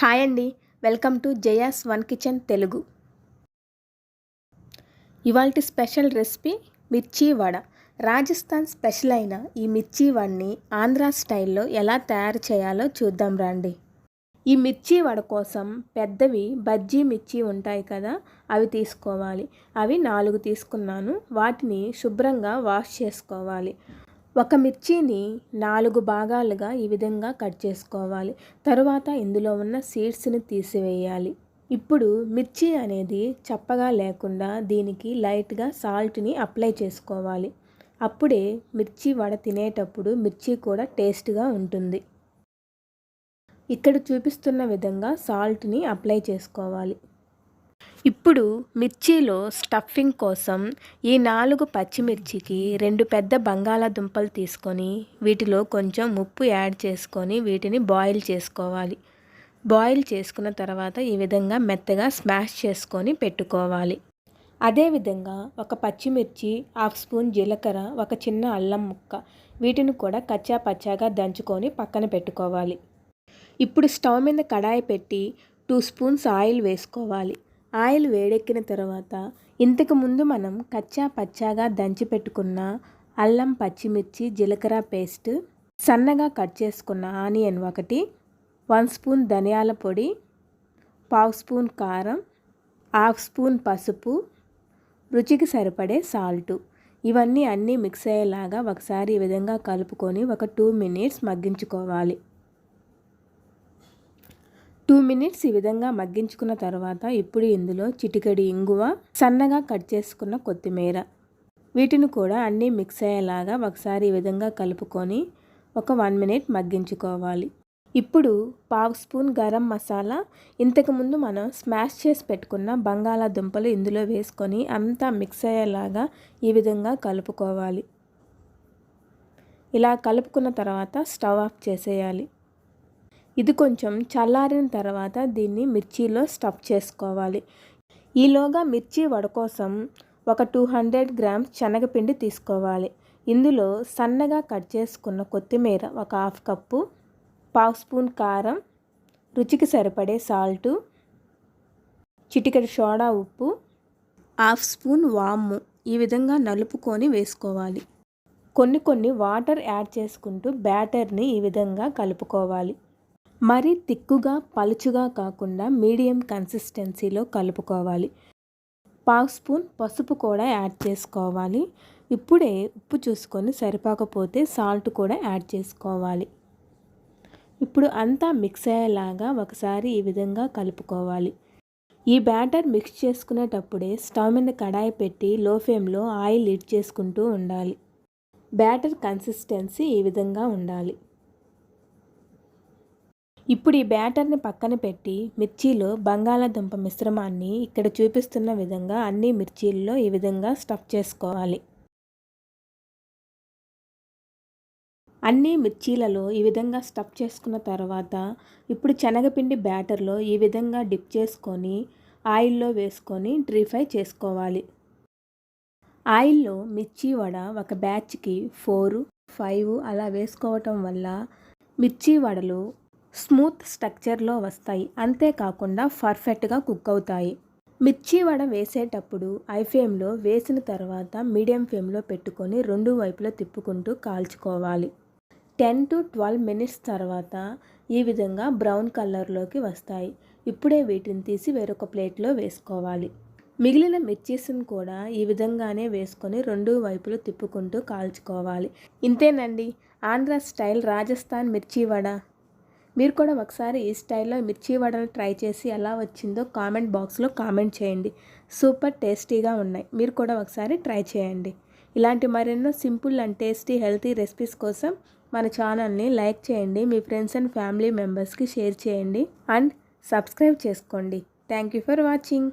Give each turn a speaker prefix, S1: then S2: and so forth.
S1: Hi అండి. Welcome to Jaya's one kitchen Telugu. ఇవాళ special recipe మిర్చి వడ. రాజస్థాన్ స్పెషల్ అయిన ఈ మిర్చి వడని ఆంధ్ర స్టైల్లో ఎలా తయారు చేయాలో చూద్దాం రండి. ఈ మిర్చి వడ కోసం పెద్దవి బజ్జీ మిర్చి ఉంటాయి కదా అవి తీసుకోవాలి. అవి నాలుగు తీసుకున్నాను. వాటిని శుభ్రంగా వాష్ చేసుకోవాలి. ఒక మిర్చిని నాలుగు భాగాలుగా ఈ విధంగా కట్ చేసుకోవాలి. తరువాత ఇందులో ఉన్న సీడ్స్ని తీసివేయాలి. ఇప్పుడు మిర్చి అనేది చప్పగా లేకుండా దీనికి లైట్గా సాల్ట్ని అప్లై చేసుకోవాలి. అప్పుడే మిర్చి వడ తినేటప్పుడు మిర్చి కూడా టేస్ట్గా ఉంటుంది. ఇక్కడ చూపిస్తున్న విధంగా సాల్ట్ని అప్లై చేసుకోవాలి. ఇప్పుడు మిర్చిలో స్టఫింగ్ కోసం ఈ నాలుగు పచ్చిమిర్చికి రెండు పెద్ద బంగాళాదుంపలు తీసుకొని వీటిలో కొంచెం ఉప్పు యాడ్ చేసుకొని వీటిని బాయిల్ చేసుకోవాలి. బాయిల్ చేసుకున్న తర్వాత ఈ విధంగా మెత్తగా స్మాష్ చేసుకొని పెట్టుకోవాలి. అదేవిధంగా ఒక పచ్చిమిర్చి హాఫ్ స్పూన్ జీలకర్ర ఒక చిన్న అల్లం ముక్క వీటిని కూడా కచ్చా పచ్చాగా దంచుకొని పక్కన పెట్టుకోవాలి. ఇప్పుడు స్టవ్ మీద కడాయి పెట్టి టూ స్పూన్స్ ఆయిల్ వేసుకోవాలి. ఆయిల్ వేడెక్కిన తర్వాత ఇంతకు ముందు మనం కచ్చా పచ్చాగా దంచి పెట్టుకున్న అల్లం పచ్చిమిర్చి జీలకర్ర పేస్ట్ సన్నగా కట్ చేసుకున్న ఆనియన్ ఒకటి వన్ స్పూన్ ధనియాల పొడి పావు స్పూన్ కారం హాఫ్ స్పూన్ పసుపు రుచికి సరిపడే సాల్టు. ఇవన్నీ అన్నీ మిక్స్ అయ్యేలాగా ఒకసారి ఈ విధంగా కలుపుకొని ఒక టూ మినిట్స్ మగ్గించుకోవాలి. టూ మినిట్స్ ఈ విధంగా మగ్గించుకున్న తర్వాత ఇప్పుడు ఇందులో చిటికడి ఇంగువ సన్నగా కట్ చేసుకున్న కొత్తిమీర. వీటిని కూడా అన్నీ మిక్స్ అయ్యేలాగా ఒకసారి ఈ విధంగా కలుపుకొని ఒక వన్ మినిట్ మగ్గించుకోవాలి. ఇప్పుడు పావు స్పూన్ గరం మసాలా ఇంతకుముందు మనం స్మాష్ చేసి పెట్టుకున్న బంగాళాదుంపలు ఇందులో వేసుకొని అంతా మిక్స్ అయ్యేలాగా ఈ విధంగా కలుపుకోవాలి. ఇలా కలుపుకున్న తర్వాత స్టవ్ ఆఫ్ చేసేయాలి. ఇది కొంచెం చల్లారిన తర్వాత దీన్ని మిర్చిలో స్టఫ్ చేసుకోవాలి. ఈలోగా మిర్చి వడ కోసం ఒక టూ హండ్రెడ్ గ్రామ్స్ శనగపిండి తీసుకోవాలి. ఇందులో సన్నగా కట్ చేసుకున్న కొత్తిమీర ఒక హాఫ్ కప్పు పావు స్పూన్ కారం రుచికి సరిపడే సాల్టు చిటికెడు సోడా ఉప్పు హాఫ్ స్పూన్ వాము ఈ విధంగా నలుపుకొని వేసుకోవాలి. కొన్ని కొన్ని వాటర్ యాడ్ చేసుకుంటూ బ్యాటర్ని ఈ విధంగా కలుపుకోవాలి. మరీ తిక్కుగా పలుచుగా కాకుండా మీడియం కన్సిస్టెన్సీలో కలుపుకోవాలి. పావు స్పూన్ పసుపు కూడా యాడ్ చేసుకోవాలి. ఇప్పుడే ఉప్పు చూసుకొని సరిపోకపోతే సాల్ట్ కూడా యాడ్ చేసుకోవాలి. ఇప్పుడు అంతా మిక్స్ అయ్యేలాగా ఒకసారి ఈ విధంగా కలుపుకోవాలి. ఈ బ్యాటర్ మిక్స్ చేసుకునేటప్పుడే స్టవ్ మీద కడాయి పెట్టి లో ఫ్లేమ్లో ఆయిల్ లీడ్ చేసుకుంటూ ఉండాలి. బ్యాటర్ కన్సిస్టెన్సీ ఈ విధంగా ఉండాలి. ఇప్పుడు ఈ బ్యాటర్ని పక్కన పెట్టి మిర్చిలో బంగాళాదుంప మిశ్రమాన్ని ఇక్కడ చూపిస్తున్న విధంగా అన్ని మిర్చీల్లో ఈ విధంగా స్టఫ్ చేసుకోవాలి. అన్ని మిర్చీలలో ఈ విధంగా స్టఫ్ చేసుకున్న తర్వాత ఇప్పుడు శనగపిండి బ్యాటర్లో ఈ విధంగా డిప్ చేసుకొని ఆయిల్లో వేసుకొని డ్రీ ఫ్రై చేసుకోవాలి. ఆయిల్లో మిర్చి వడ ఒక బ్యాచ్కి ఫోరు ఫైవ్ అలా వేసుకోవటం వల్ల మిర్చి వడలు స్మూత్ స్ట్రక్చర్లో వస్తాయి. అంతేకాకుండా పర్ఫెక్ట్గా కుక్ అవుతాయి మిర్చి వడ వేసేటప్పుడు ఐ ఫ్లేమ్లో వేసిన తర్వాత మీడియం ఫ్లేమ్లో పెట్టుకొని రెండు వైపులా తిప్పుకుంటూ కాల్చుకోవాలి. టెన్ టు ట్వెల్వ్ మినిట్స్ తర్వాత ఈ విధంగా బ్రౌన్ కలర్లోకి వస్తాయి. ఇప్పుడే వీటిని తీసి వేరొక ప్లేట్లో వేసుకోవాలి. మిగిలిన మిర్చీస్ని కూడా ఈ విధంగానే వేసుకొని రెండు వైపులు తిప్పుకుంటూ కాల్చుకోవాలి. ఇంతేనండి. ఆంధ్ర స్టైల్ రాజస్థాన్ మిర్చి వడ. మీరు కూడా ఒకసారి ఈ స్టైల్లో మిర్చి వడలు ట్రై చేసి ఎలా వచ్చిందో కామెంట్ బాక్స్లో కామెంట్ చేయండి. సూపర్ టేస్టీగా ఉన్నాయి. మీరు కూడా ఒకసారి ట్రై చేయండి. ఇలాంటి మరెన్నో simple and tasty healthy recipes కోసం మన ఛానల్ని లైక్ చేయండి. మీ ఫ్రెండ్స్ అండ్ ఫ్యామిలీ మెంబర్స్కి షేర్ చేయండి. అండ్ సబ్స్క్రైబ్ చేసుకోండి. Thank you for watching.